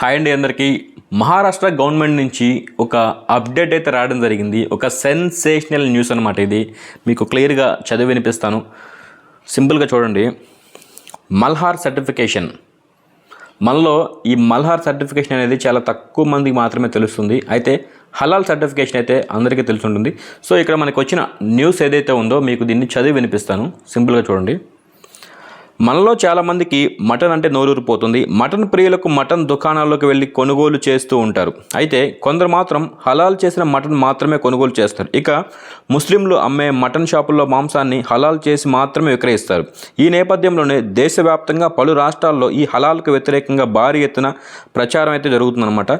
Hi అండి అందరికీ. Maharashtra government నుంచి ఒక అప్డేట్ అయితే రావడం జరిగింది. ఒక సెన్సేషనల్ న్యూస్ అనమాట ఇది. మీకు క్లియర్గా చదివి వినిపిస్తాను. సింపుల్గా చూడండి. మల్హార్ సర్టిఫికేషన్. మనలో ఈ మల్హార్ సర్టిఫికేషన్ అనేది చాలా తక్కువ మందికి మాత్రమే తెలుస్తుంది. అయితే హలాల్ సర్టిఫికేషన్ అయితే అందరికీ తెలుసుంటుంది. సో ఇక్కడ మనకు వచ్చిన న్యూస్ ఏదైతే ఉందో మీకు దీన్ని చదివి వినిపిస్తాను. సింపుల్గా చూడండి. మనలో చాలామందికి మటన్ అంటే నోరూరిపోతుంది. మటన్ ప్రియులకు మటన్ దుకాణాల్లోకి వెళ్ళి కొనుగోలు చేస్తూ ఉంటారు. అయితే కొందరు మాత్రం హలాల్ చేసిన మటన్ మాత్రమే కొనుగోలు చేస్తారు. ఇక ముస్లింలు అమ్మే మటన్ షాపుల్లో మాంసాన్ని హలాల్ చేసి మాత్రమే విక్రయిస్తారు. ఈ నేపథ్యంలోనే దేశవ్యాప్తంగా పలు రాష్ట్రాల్లో ఈ హలాల్కు వ్యతిరేకంగా భారీ ఎత్తున ప్రచారం అయితే జరుగుతుందన్నమాట.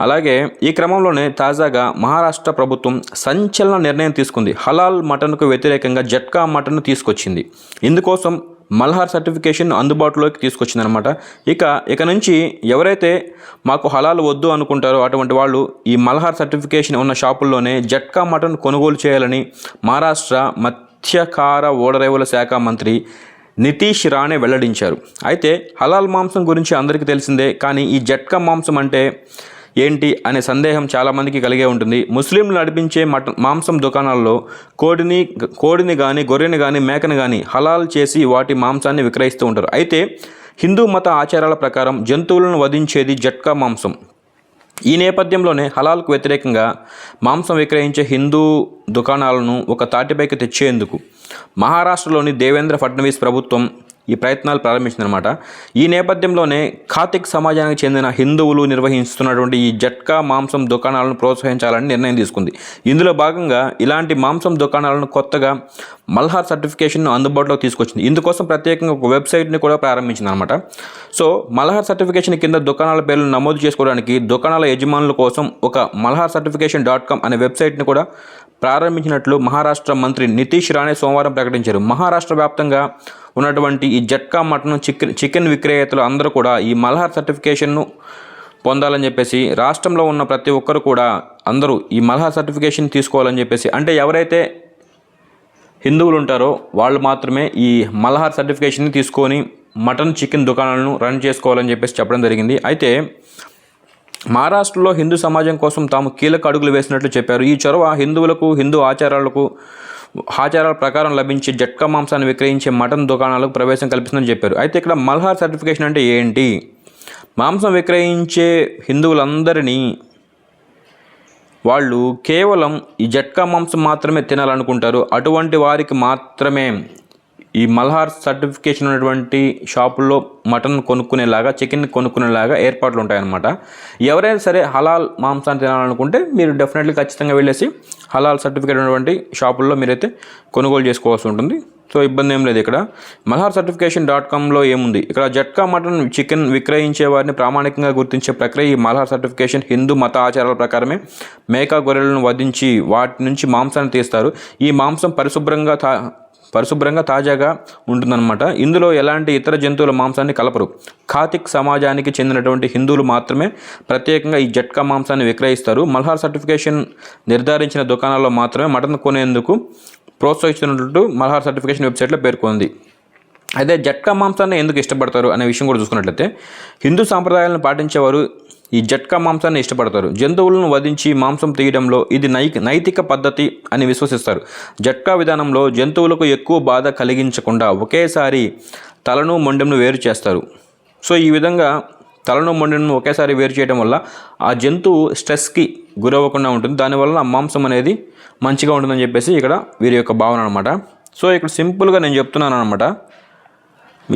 అలాగే ఈ క్రమంలోనే తాజాగా మహారాష్ట్ర ప్రభుత్వం సంచలన నిర్ణయం తీసుకుంది. హలాల్ మటన్కు వ్యతిరేకంగా జట్కా మటన్ తీసుకొచ్చింది. ఇందుకోసం మల్హార్ సర్టిఫికేషన్ అందుబాటులోకి తీసుకొచ్చిందనమాట ఇక ఇక నుంచి ఎవరైతే మాకు హలాలు వద్దు అనుకుంటారో అటువంటి వాళ్ళు ఈ మల్హార్ సర్టిఫికేషన్ ఉన్న షాపుల్లోనే జట్కా మటన్ కొనుగోలు చేయాలని మహారాష్ట్ర మత్స్యకార ఓడరేవుల శాఖ మంత్రి నితీష్ రాణే వెల్లడించారు. అయితే హలాల్ మాంసం గురించి అందరికీ తెలిసిందే కానీ ఈ జట్కా మాంసం అంటే ఏంటి అనే సందేహం చాలామందికి కలిగే ఉంటుంది. ముస్లింలు నడిపించే మటన్ మాంసం దుకాణాల్లో కోడిని కోడిని కానీ గొర్రెని కానీ మేకని కానీ హలాల్ చేసి వాటి మాంసాన్ని విక్రయిస్తూ ఉంటారు. అయితే హిందూ మత ఆచారాల ప్రకారం జంతువులను వధించేది జట్కా మాంసం. ఈ నేపథ్యంలోనే హలాల్కు వ్యతిరేకంగా మాంసం విక్రయించే హిందూ దుకాణాలను ఒక తాటిపైకి తెచ్చేందుకు మహారాష్ట్రలోని దేవేంద్ర ఫడ్నవీస్ ప్రభుత్వం ఈ ప్రయత్నాలు ప్రారంభించిందనమాట ఈ నేపథ్యంలోనే కార్తిక్ సమాజానికి చెందిన హిందువులు నిర్వహిస్తున్నటువంటి ఈ జట్కా మాంసం దుకాణాలను ప్రోత్సహించాలని నిర్ణయం తీసుకుంది. ఇందులో భాగంగా ఇలాంటి మాంసం దుకాణాలను కొత్తగా మల్హార్ సర్టిఫికేషన్ను అందుబాటులోకి తీసుకొచ్చింది. ఇందుకోసం ప్రత్యేకంగా ఒక వెబ్సైట్ని కూడా ప్రారంభించింది అనమాట సో మల్హార్ సర్టిఫికేషన్ కింద దుకాణాల పేర్లు నమోదు చేసుకోవడానికి దుకాణాల యజమానుల కోసం ఒక మల్హార్ సర్టిఫికేషన్ డాట్ కామ్ అనే వెబ్సైట్ని కూడా ప్రారంభించినట్లు మహారాష్ట్ర మంత్రి నితీష్ రాణే సోమవారం ప్రకటించారు. మహారాష్ట్ర వ్యాప్తంగా ఉన్నటువంటి ఈ జట్కా మటన్ చికెన్ చికెన్ విక్రేతలు అందరూ కూడా ఈ మల్హార్ సర్టిఫికేషన్ను పొందాలని చెప్పేసి రాష్ట్రంలో ఉన్న ప్రతి ఒక్కరు కూడా అందరూ ఈ మల్హార్ సర్టిఫికేషన్ తీసుకోవాలని చెప్పేసి అంటే ఎవరైతే హిందువులు ఉంటారో వాళ్ళు మాత్రమే ఈ మల్హార్ సర్టిఫికేషన్ని తీసుకొని మటన్ చికెన్ దుకాణాలను రన్ చేసుకోవాలని చెప్పేసి చెప్పడం జరిగింది. అయితే మహారాష్ట్రలో హిందూ సమాజం కోసం తాము కీలక అడుగులు వేసినట్లు చెప్పారు. ఈ చొరవ హిందువులకు హిందూ ఆచారాలకు ఆచారాల ప్రకారం లభించే జట్కా మాంసాన్ని విక్రయించే మటన్ దుకాణాలకు ప్రవేశం కల్పిస్తుందని చెప్పారు. అయితే ఇక్కడ మల్హార్ సర్టిఫికేషన్ అంటే ఏంటి? మాంసం విక్రయించే హిందువులందరినీ వాళ్ళు కేవలం ఈ జట్కా మాంసం మాత్రమే తినాలనుకుంటారు. అటువంటి వారికి మాత్రమే ఈ మల్హార్ సర్టిఫికేషన్ ఉన్నటువంటి షాపుల్లో మటన్ కొనుక్కునేలాగా చికెన్ కొనుక్కునేలాగా ఏర్పాట్లు ఉంటాయన్నమాట ఎవరైనా సరే హలాల్ మాంసాన్ని తినాలనుకుంటే మీరు డెఫినెట్లీ ఖచ్చితంగా వెళ్ళేసి హలాల్ సర్టిఫికేట్ ఉన్నటువంటి షాపుల్లో మీరైతే కొనుగోలు చేసుకోవాల్సి ఉంటుంది. సో ఇబ్బంది ఏం లేదు ఇక్కడ. మల్హార్ సర్టిఫికేషన్ డాట్ కామ్లో ఏముంది? ఇక్కడ జట్కా మటన్ చికెన్ విక్రయించే వారిని ప్రామాణికంగా గుర్తించే ప్రక్రియ ఈ మల్హార్ సర్టిఫికేషన్ హిందూ మత ఆచారాల ప్రకారమే మేక గొర్రెలను వధించి వాటి నుంచి మాంసాన్ని తీస్తారు. ఈ మాంసం పరిశుభ్రంగా తా పరిశుభ్రంగా తాజాగా ఉంటుందన్నమాట. ఇందులో ఎలాంటి ఇతర జంతువుల మాంసాన్ని కలపరు. కాతిక్ సమాజానికి చెందినటువంటి హిందువులు మాత్రమే ప్రత్యేకంగా ఈ జట్కా మాంసాన్ని విక్రయిస్తారు. మల్హార్ సర్టిఫికేషన్ నిర్ధారించిన దుకాణాల్లో మాత్రమే మటన్ కొనేందుకు ప్రోత్సహిస్తున్నట్టు మల్హార్ సర్టిఫికేషన్ వెబ్సైట్లో పేర్కొంది. అయితే జట్కా మాంసాన్ని ఎందుకు ఇష్టపడతారు అనే విషయం కూడా చూసుకున్నట్లయితే హిందూ సాంప్రదాయాలను పాటించేవారు ఈ జట్కా మాంసాన్ని ఇష్టపడతారు. జంతువులను వధించి మాంసం తీయడంలో ఇది నై నైతిక పద్ధతి అని విశ్వసిస్తారు. జట్కా విధానంలో జంతువులకు ఎక్కువ బాధ కలిగించకుండా ఒకేసారి తలను మొండెంను వేరు చేస్తారు. సో ఈ విధంగా తలను మొండెంను ఒకేసారి వేరు చేయడం వల్ల ఆ జంతువు స్ట్రెస్కి గురవ్వకుండా ఉంటుంది. దానివల్ల ఆ మాంసం అనేది మంచిగా ఉంటుందని చెప్పేసి ఇక్కడ వీరి యొక్క భావన అనమాట సో ఇక్కడ సింపుల్గా నేను చెప్తున్నాను అనమాట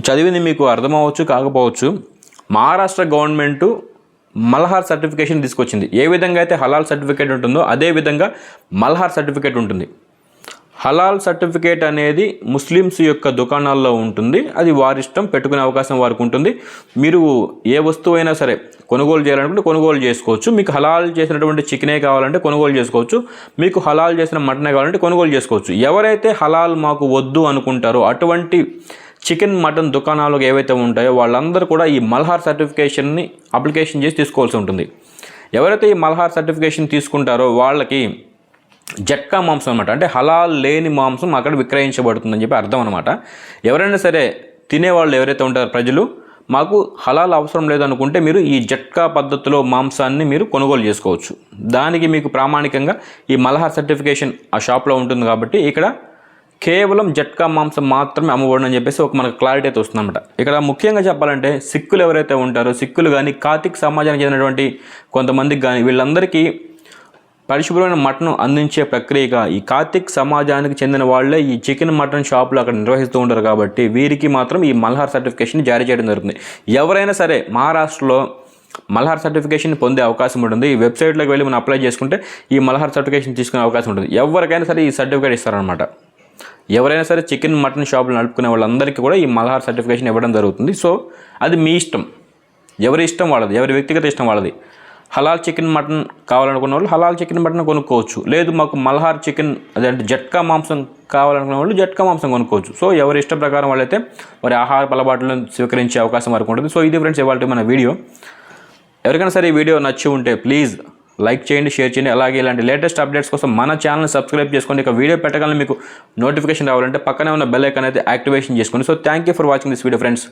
చదివింది మీకు అర్థమవచ్చు కాకపోవచ్చు. మహారాష్ట్ర గవర్నమెంటు మల్హార్ సర్టిఫికేషన్ తీసుకొచ్చింది. ఏ విధంగా అయితే హలాల్ సర్టిఫికేట్ ఉంటుందో అదే విధంగా మల్హార్ సర్టిఫికేట్ ఉంటుంది. హలాల్ సర్టిఫికేట్ అనేది ముస్లిమ్స్ యొక్క దుకాణాల్లో ఉంటుంది. అది వారి ఇష్టం పెట్టుకునే అవకాశం వారికి ఉంటుంది. మీరు ఏ వస్తువు అయినా సరే కొనుగోలు చేయాలనుకుంటే కొనుగోలు చేసుకోవచ్చు. మీకు హలాల్ చేసినటువంటి చికెనే కావాలంటే కొనుగోలు చేసుకోవచ్చు. మీకు హలాల్ చేసిన మటనే కావాలంటే కొనుగోలు చేసుకోవచ్చు. ఎవరైతే హలాల్ మాకు వద్దు అనుకుంటారో అటువంటి చికెన్ మటన్ దుకాణాలు ఏవైతే ఉంటాయో వాళ్ళందరూ కూడా ఈ మల్హార్ సర్టిఫికేషన్ని అప్లికేషన్ చేసి తీసుకోవాల్సి ఉంటుంది. ఎవరైతే ఈ మల్హార్ సర్టిఫికేషన్ తీసుకుంటారో వాళ్ళకి జట్కా మాంసం అనమాట అంటే హలాల్ లేని మాంసం అక్కడ విక్రయించబడుతుందని చెప్పి అర్థం అనమాట ఎవరైనా సరే తినేవాళ్ళు ఎవరైతే ఉంటారో ప్రజలు మాకు హలాల్ అవసరం లేదనుకుంటే మీరు ఈ జట్కా పద్ధతిలో మాంసాన్ని మీరు కొనుగోలు చేసుకోవచ్చు. దానికి మీకు ప్రామాణికంగా ఈ మలహార్ సర్టిఫికేషన్ ఆ షాప్లో ఉంటుంది కాబట్టి ఇక్కడ కేవలం జట్కా మాంసం మాత్రమే అమ్మబడిన అని చెప్పేసి ఒక మనకు క్లారిటీ అయితే వస్తుందన్నమాట. ఇక్కడ ముఖ్యంగా చెప్పాలంటే సిక్కులు ఎవరైతే ఉంటారో సిక్కులు కానీ కార్తిక్ సమాజానికి చెందినటువంటి కొంతమందికి కానీ వీళ్ళందరికీ పరిశుభ్రమైన మటన్ అందించే ప్రక్రియగా ఈ కార్తిక్ సమాజానికి చెందిన వాళ్ళే ఈ చికెన్ మటన్ షాపులు అక్కడ నిర్వహిస్తూ ఉంటారు కాబట్టి వీరికి మాత్రం ఈ మల్హార్ సర్టిఫికేషన్ జారీ చేయడం జరుగుతుంది. ఎవరైనా సరే మహారాష్ట్రలో మల్హార్ సర్టిఫికేషన్ పొందే అవకాశం ఉంటుంది. ఈ వెబ్సైట్లోకి వెళ్ళి మనం అప్లై చేసుకుంటే ఈ మల్హార్ సర్టిఫికేషన్ తీసుకునే అవకాశం ఉంటుంది. ఎవరికైనా సరే ఈ సర్టిఫికేట్ ఇస్తారనమాట ఎవరైనా సరే చికెన్ మటన్ షాపులు నడుపుకునే వాళ్ళందరికీ కూడా ఈ మల్హార్ సర్టిఫికేషన్ ఇవ్వడం జరుగుతుంది. సో అది మీ ఇష్టం. ఎవరి ఇష్టం వాళ్ళది ఎవరి వ్యక్తిగత ఇష్టం వాళ్ళది. హలాల్ చికెన్ మటన్ కావాలనుకున్న వాళ్ళు హలాల్ చికెన్ మటన్ కొనుక్కోవచ్చు. లేదు మాకు మల్హార్ చికెన్ అదంటే జట్కా మాంసం కావాలనుకున్న వాళ్ళు జట్కా మాంసం కొనుక్కోవచ్చు. సో ఎవరి ఇష్ట ప్రకారం వాళ్ళైతే వారి ఆహార అలవాట్లను స్వీకరించే అవకాశం వరకు ఉంటుంది. సో ఇది ఫ్రెండ్స్ ఇవాళ మన వీడియో. ఎవరికైనా సరే ఈ వీడియో నచ్చి ఉంటే ప్లీజ్ లైక్ చేయండి షేర్ చేయండి. అలాగే ఇలాంటి లేటెస్ట్ అప్డేట్స్ కోసం మన ఛానల్ని సబ్స్క్రైబ్ చేసుకోండి ఇక వీడియో పెట్టగానే మీకు నోటిఫికేషన్ రావాలంటే పక్కనే ఉన్న బెల్ ఐకాన్ అయితే యాక్టివేషన్ చేసుకోండి so thank you for watching this video friends